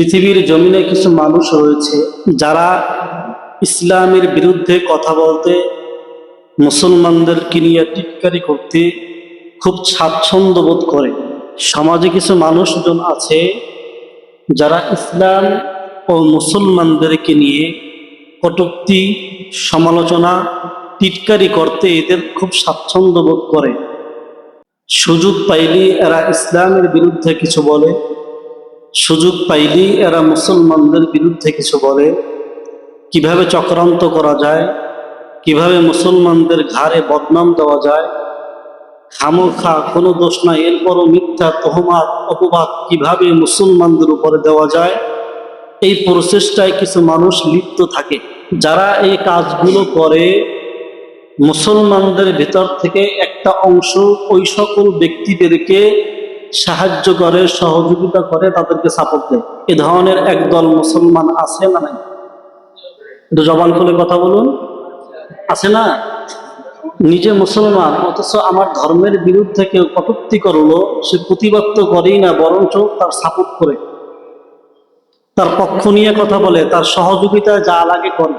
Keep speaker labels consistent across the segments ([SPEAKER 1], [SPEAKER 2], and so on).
[SPEAKER 1] পৃথিবীর জমিনে কিছু মানুষ রয়েছে যারা ইসলামের বিরুদ্ধে কথা বলতে, মুসলমানদেরকে নিয়ে টিটকারি করতে খুব স্বাচ্ছন্দ্য বোধ করে। সমাজে কিছু মানুষজন আছে যারা ইসলাম ও মুসলমানদেরকে নিয়ে কটূক্তি, সমালোচনা টিটকারি করতে এদের খুব স্বাচ্ছন্দ্য বোধ করে। সুযোগ পাইলেই এরা ইসলামের বিরুদ্ধে কিছু বলে। সুযোগ পাইলেই এরা মুসলমানদের বিরুদ্ধে কিছু বলে। কীভাবে চক্রান্ত করা যায়? কীভাবে মুসলমানদের ঘাড়ে বদনাম দেওয়া যায়? খামোখা, কোনো দোষ নাই, এরপরও মিথ্যা তহমাত, অপবাদ কীভাবে মুসলমানদের উপরে দেওয়া যায়? এই প্রচেষ্টায় কিছু মানুষ লিপ্ত থাকে। যারা এই কাজগুলো করে, মুসলমানদের ভেতর থেকে একটা অংশ ওই সকল ব্যক্তিদেরকে সাহায্য করে, সহযোগিতা করে, তাদেরকে সাপোর্ট দেয়। এ ধরনের একদল মুসলমান আছে না নাই? একটু জবান খুলে কথা বলুন। আছে না? নিজে মুসলমান, অথচ আমার ধর্মের বিরুদ্ধে কেউ কটূক্তি করল, সে প্রতিবাদ তো করেই না, বরঞ্চ তার সাপোর্ট করে। তার পক্ষ নিয়ে কথা বলে, তার সহযোগিতা যা লাগে করে।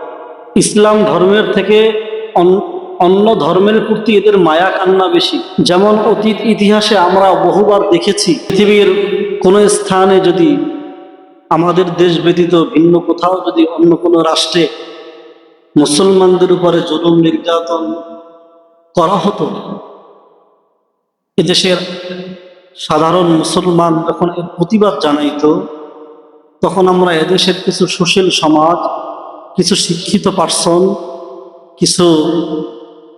[SPEAKER 1] ইসলাম ধর্মের থেকে অন্য ধর্মের প্রতি এদের মায়া কান্না বেশি। যেমন অতীত ইতিহাসে আমরা বহুবার দেখেছি, পৃথিবীর কোনো স্থানে যদি আমাদের দেশ ব্যতীত ভিন্ন কোথাও যদি অন্য কোনো রাষ্ট্রে মুসলমানদের উপরে জুলুম, নির্যাতন করা হতো, এদেশের সাধারণ মুসলমান যখন এর প্রতিবাদ জানাইতো, তখন আমরা এদেশের কিছু সুশীল সমাজ, কিছু শিক্ষিত পার্সন কিছু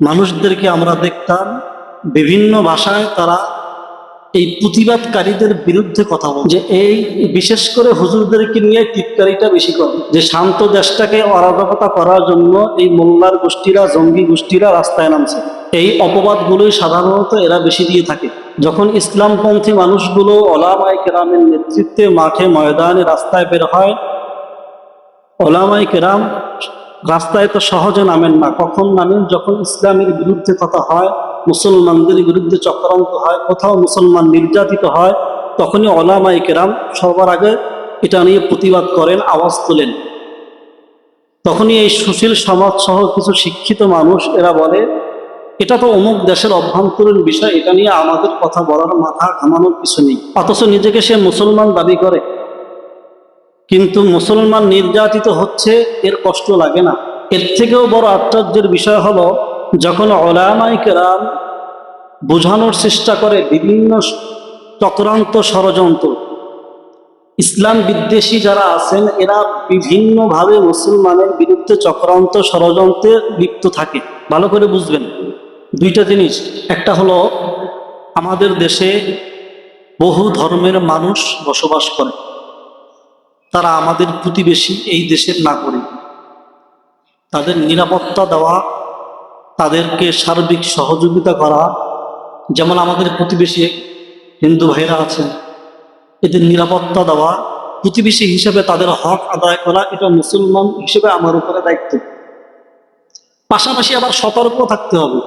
[SPEAKER 1] মানুষদেরকে আমরা দেখতাম, বিভিন্ন ভাষায় তারা এই প্রতিবাদকারীদের বিরুদ্ধে কথা বলে যে এই বিশেষ করে হুজুরদেরকে নিয়ে টিটকারিটা বেশি করে। যে শান্ত দেশটাকে অরাজকতা করার জন্য এই মোল্লার গোষ্ঠীরা, জঙ্গি গোষ্ঠীরা রাস্তায় নামছে। এই অপবাদগুলোই সাধারণত এরা বেশি দিয়ে থাকে। যখন ইসলামপন্থী মানুষগুলো ওলামাই কেরামের নেতৃত্বে মাঠে ময়দানে রাস্তায় বের হয় ওলামাই কেরাম রাস্তায় তো সহজে নামেন না। কখন নামেন? যখন ইসলামের বিরুদ্ধে কথা হয়, মুসলমানদের বিরুদ্ধে চক্রান্ত হয়, কোথাও মুসলমান নির্যাতিত হয়, তখনই ওলামাই কেরাম সবার আগে এটা নিয়ে প্রতিবাদ করেন, আওয়াজ তোলেন। তখনই এই সুশীল সমাজ সহ কিছু শিক্ষিত মানুষ এরা বলে, এটা তো অমুক দেশের অভ্যন্তরীণ বিষয়, এটা নিয়ে আমাদের কথা বলার মাথা ঘামানোর কিছু নেই। অথচ নিজেকে সে মুসলমান দাবি করে। কিন্তু মুসলমান নির্যাতিত হচ্ছে, এর কষ্ট লাগে না। এর থেকেও বড় আশ্চর্যের বিষয় হলো, যখন ওলামাই কেরাম বোঝানোর চেষ্টা করে বিভিন্ন চক্রান্ত ষড়যন্ত্র, ইসলাম বিদ্বেষী যারা আছেন, এরা বিভিন্নভাবে মুসলমানের বিরুদ্ধে চক্রান্ত ষড়যন্ত্রে লিপ্ত থাকে। ভালো করে বুঝবেন। দুইটা জিনিস। একটা হলো, আমাদের দেশে বহু ধর্মের মানুষ বসবাস করে। তারা আমাদের প্রতিবেশী এই দেশের নাগরিক। তাদের নিরাপত্তা দেওয়া, তাদেরকে সার্বিক সহযোগিতা করা, যেমন আমাদের প্রতিবেশী হিন্দু ভাইরা আছেন, এদের নিরাপত্তা দেওয়া, প্রতিবেশী হিসেবে তাদের হক আদায় করা, এটা মুসলমান হিসেবে আমার উপরে দায়িত্ব। পাশাপাশি আবার সতর্ক থাকতে হবে।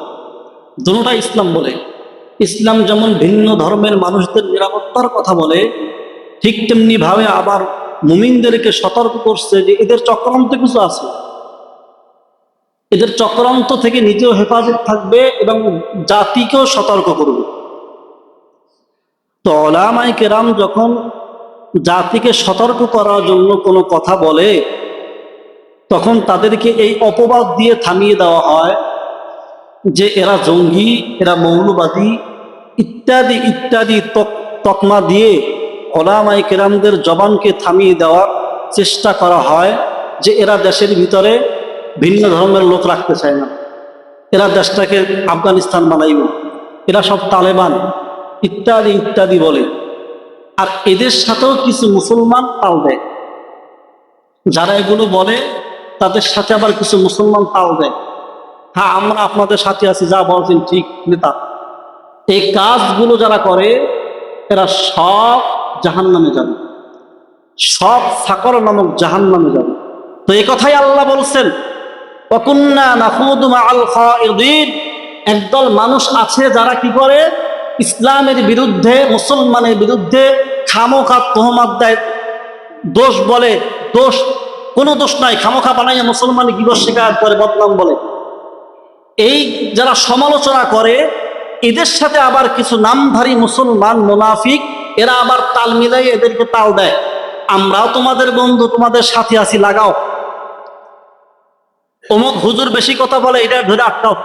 [SPEAKER 1] দুটা ইসলাম বলে। ইসলাম যেমন ভিন্ন ধর্মের মানুষদের নিরাপত্তার কথা বলে, ঠিক তেমনি ভাবে আবার মুমিনদেরকে সতর্ক করছে যে এদের চক্রান্ত কিছু আছে। এদের চক্রান্ত থেকে নিজেও হেফাজত থাকবে এবং জাতিকেও সতর্ক করবে। তো ওলামাই কেরাম যখন জাতিকে সতর্ক করার জন্য কোনো কথা বলে, তখন তাদেরকে এই অপবাদ দিয়ে থামিয়ে দেওয়া হয় যে এরা জঙ্গি, এরা মৌলবাদী ইত্যাদি ইত্যাদি তক- তকমা দিয়ে ওলামাই কেরামদের জবানকে থামিয়ে দেওয়ার চেষ্টা করা হয় যে এরা দেশের ভিতরে ভিন্ন ধর্মের লোক রাখতে চায় না। এরা দেশটাকে আফগানিস্তান বানাইব। এরা সব তালেবান, ইত্যাদি ইত্যাদি বলে। আর এদের সাথেও কিছু মুসলমান তাল দেয়। যারা এগুলো বলে, তাদের সাথে আবার কিছু মুসলমান তাল দেয়। হ্যাঁ আমরা আপনাদের সাথে আছি, যা বলছেন ঠিক নেতা। এই কাজগুলো যারা করে, এরা সব জাহান নামে যাবে। সব সাকর নামক জাহান নামে যাবে। তো এই কথাই আল্লাহ বলছেন মাআল খায়িদিন। একদল মানুষ আছে যারা কি করে? ইসলামের বিরুদ্ধে, মুসলমানের বিরুদ্ধে খামোখা তোহমাত দেয়। দোষ বলে, দোষ, কোনো দোষ নাই। খামোখা বানাইয়া মুসলমান গিবস শিকায়ত করে? বদনাম বলে। এই যারা সমালোচনা করে, এদের সাথে আবার কিছু নামধারী মুসলমান, মুনাফিক এরা আবার তাল মিলাই এদেরকে তাল দেয়। আমরাও তোমাদের বন্ধু, তোমাদের সাথে আছি, লাগাও। অমুক হুজুর বেশি কথা বলে এটা ধরে আটকাও।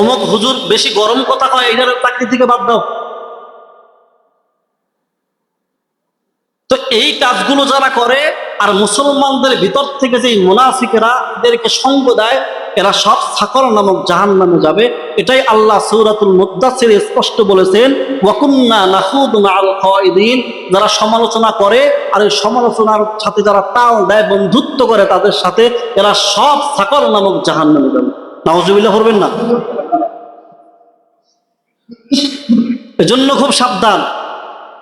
[SPEAKER 1] অমুক হুজুর বেশি গরম কথা কয় এটার চাকরি থেকে বাদ দাও। তো এই কাজগুলো যারা করে, আর মুসলমানদের ভিতর থেকে যে মুনাফিকেরা এদেরকে সঙ্গ দেয় এরা সব সাকর নামক জাহান নামে যাবে। এটাই আল্লাহ সৌরাতুল মুদাসির স্পষ্ট বলেছেন, ওয়াকুন্না নাহুদ মাল খাওয়াইদিন। যারা সমালোচনা করে আর এই সমালোচনার সাথে যারা তাল দেয়, বন্ধুত্ব করে তাদের সাথে, এরা সব সাকর নামক জাহান নামে যাবে। নাওজুবিল্লাহ করবেন না? এজন্য খুব সাবধান।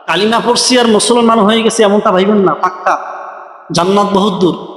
[SPEAKER 1] কালিমা পড়ছি আর মুসলমান হয়ে গেছে, এমনটা ভাইবেন না, পাক্কা। জান্নাত বহুত দূর।